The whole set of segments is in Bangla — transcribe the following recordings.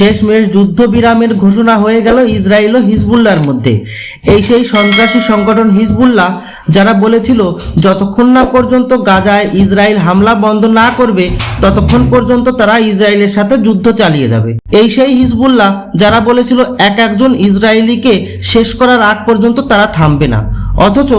শেষমেশ যুদ্ধবিরামের ঘোষণা হয়ে গেল ইসরায়েল ও হিজবুল্লাহর মধ্যে। এই সেই সন্ত্রাসী সংগঠন হিজবুল্লাহ, যারা বলেছিল, যতক্ষণ না পর্যন্ত গাজায় ইসরায়েল হামলা বন্ধ না করবে, ততক্ষণ পর্যন্ত তারা ইসরায়েলের সাথে যুদ্ধ চালিয়ে যাবে। এই সেই হিজবুল্লাহ, যারা বলেছিল, এক একজন ইসরায়েলিকে শেষ করার আগ পর্যন্ত তারা থামবে না। অথচ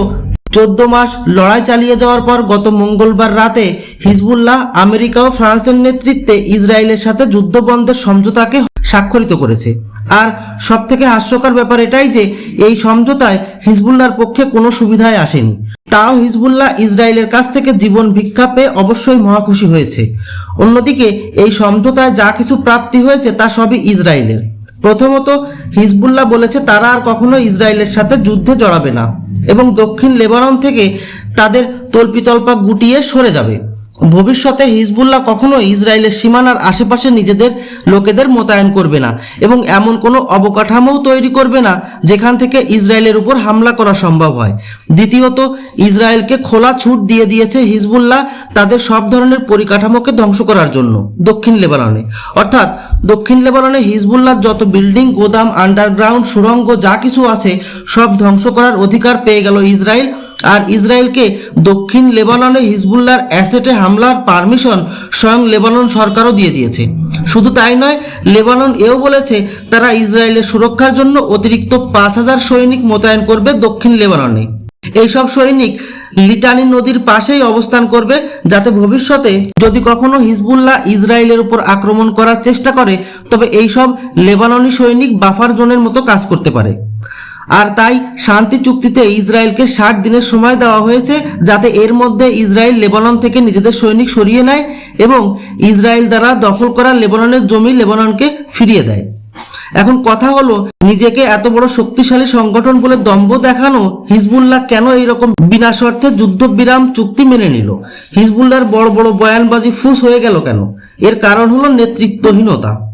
চোদ্দ মাস লড়াই চালিয়ে যাওয়ার পর গত মঙ্গলবার রাতে হিজবুল্লাহ আমেরিকা ও ফ্রান্সের নেতৃত্বে ইসরায়েলের সাথে যুদ্ধবন্ধের সমঝোতাকে স্বাক্ষরিত করেছে। আর সব থেকে হাস্যকর ব্যাপার এটাই যে, এই সমঝোতায় হিজবুল্লাহর পক্ষে কোনো সুবিধায় আসেনি। তাও হিজবুল্লাহ ইসরায়েলের কাছ থেকে জীবন ভিক্ষা পেয়ে অবশ্যই মহাখুশি হয়েছে। অন্যদিকে, এই সমঝোতায় যা কিছু প্রাপ্তি হয়েছে তা সবই ইসরায়েলের। প্রথমত, হিজবুল্লাহ বলেছে তারা আর কখনো ইসরায়েলের সাথে যুদ্ধে জড়াবে না এবং দক্ষিণ লেবানন থেকে তাদের তল্পিতল্পা গুটিয়ে সরে যাবে। ভবিষ্যতে হিজবুল্লাহ কখনো ইসরায়েলের সীমানার আশেপাশে নিজেদের লোকেদের মোতায়েন করবে না এবং এমন কোনো অবকাঠামোও তৈরি করবে না যেখান থেকে ইসরায়েলের উপর হামলা করা সম্ভব হয়। দ্বিতীয়ত, ইসরায়েলকে খোলা ছুট দিয়ে দিয়েছে হিজবুল্লাহ তাদের সব ধরনের পরিকাঠামোকে ধ্বংস করার জন্য দক্ষিণ লেবাননে। অর্থাৎ, দক্ষিণ লেবাননে হিজবুল্লাহ যত বিল্ডিং, গোদাম, আন্ডারগ্রাউন্ড, সুড়ঙ্গ যা কিছু আছে সব ধ্বংস করার অধিকার পেয়ে গেল ইসরায়েল আর ইসরায়েলকে দক্ষিণ লেবাননে হিজবুল্লাহর অ্যাসেটে হামলার পারমিশন স্বয়ং লেবানন সরকারও দিয়ে দিয়েছে। শুধু তাই নয়, লেবানন এও বলেছে তারা ইসরায়েলের সুরক্ষার জন্য অতিরিক্ত পাঁচ হাজার সৈনিক মোতায়েন করবে দক্ষিণ লেবাননে। এইসব সৈনিক লিটানি নদীর পাশেই অবস্থান করবে যাতে ভবিষ্যতে যদি কখনো হিজবুল্লাহ ইসরায়েলের উপর আক্রমণ করার চেষ্টা করে, তবে এইসব লেবাননি সৈনিক বাফার জোনের মতো কাজ করতে পারে। আর তাই শান্তি চুক্তিতে ইসরায়েলকে ষাট দিনের সময় দেওয়া হয়েছে যাতে এর মধ্যে ইসরায়েল লেবানন থেকে নিজেদের সৈনিক সরিয়ে নেয় এবং ইসরায়েল দ্বারা দখল করা লেবাননের জমি লেবাননকে ফিরিয়ে দেয়। এখন কথা হলো, নিজেকে এত বড় শক্তিশালী সংগঠন বলে দম্ভ দেখানো হিজবুল্লাহ কেন এইরকম বিনা শর্তে যুদ্ধবিরাম চুক্তি মেনে নিল? হিজবুল্লাহর বড় বড় বয়ানবাজি ফুস হয়ে গেল কেন? এর কারণ হলো নেতৃত্বহীনতা।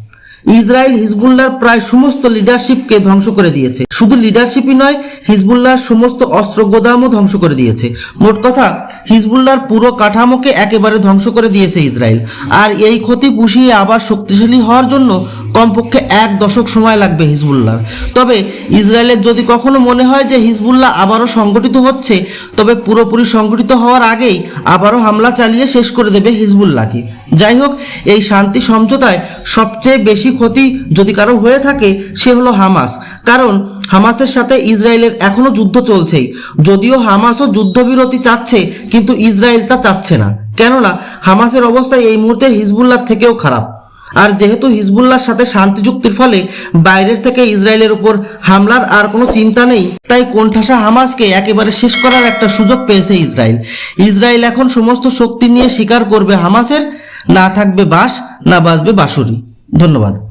ইসরায়েল হিজবুল্লাহর প্রায় সমস্ত লিডারশিপকে ধ্বংস করে দিয়েছে। শুধু লিডারশিপই নয়, হিজবুল্লাহর সমস্ত অস্ত্র গোদামও ধ্বংস করে দিয়েছে। মোট কথা, হিজবুল্লাহর পুরো কাঠামোকে একেবারে ধ্বংস করে দিয়েছে ইসরায়েল। আর এই ক্ষতি পুষিয়ে আবার শক্তিশালী হওয়ার জন্য কমপক্ষে এক দশক সময় লাগবে হিজবুল্লাহর। তবে ইসরায়েলের যদি কখনো মনে হয় যে হিজবুল্লাহ আবারও সংগঠিত হচ্ছে, তবে পুরোপুরি সংগঠিত হওয়ার আগেই আবারও হামলা চালিয়ে শেষ করে দেবে হিজবুল্লাহকে। যাই হোক, এই শান্তি সমঝোতায় সবচেয়ে বেশি ক্ষতি যদি কারও হয়ে থাকে, সে হলো হামাস। কারণ হামাসের সাথে ইসরায়েলের এখনও যুদ্ধ চলছেই। যদিও হামাসও যুদ্ধবিরতি চাচ্ছে, কিন্তু ইসরায়েল তা চাচ্ছে না। কেননা, হামাসের অবস্থা এই মুহূর্তে হিজবুল্লাহ থেকেও খারাপ। আর যেহেতু হিজবুল্লাহর সাথে শান্তি চুক্তির ফলে বাইরের থেকে ইসরায়েলের উপর হামলার আর কোনো চিন্তা নেই, তাই কোণঠাসা হামাসকে একেবারে শেষ করার একটা সুযোগ পেয়েছে ইসরায়েল। ইসরায়েল এখন সমস্ত শক্তি নিয়ে স্বীকার করবে হামাসের, না থাকবে বাস না বাঁচবে বাঁশুরি। ধন্যবাদ।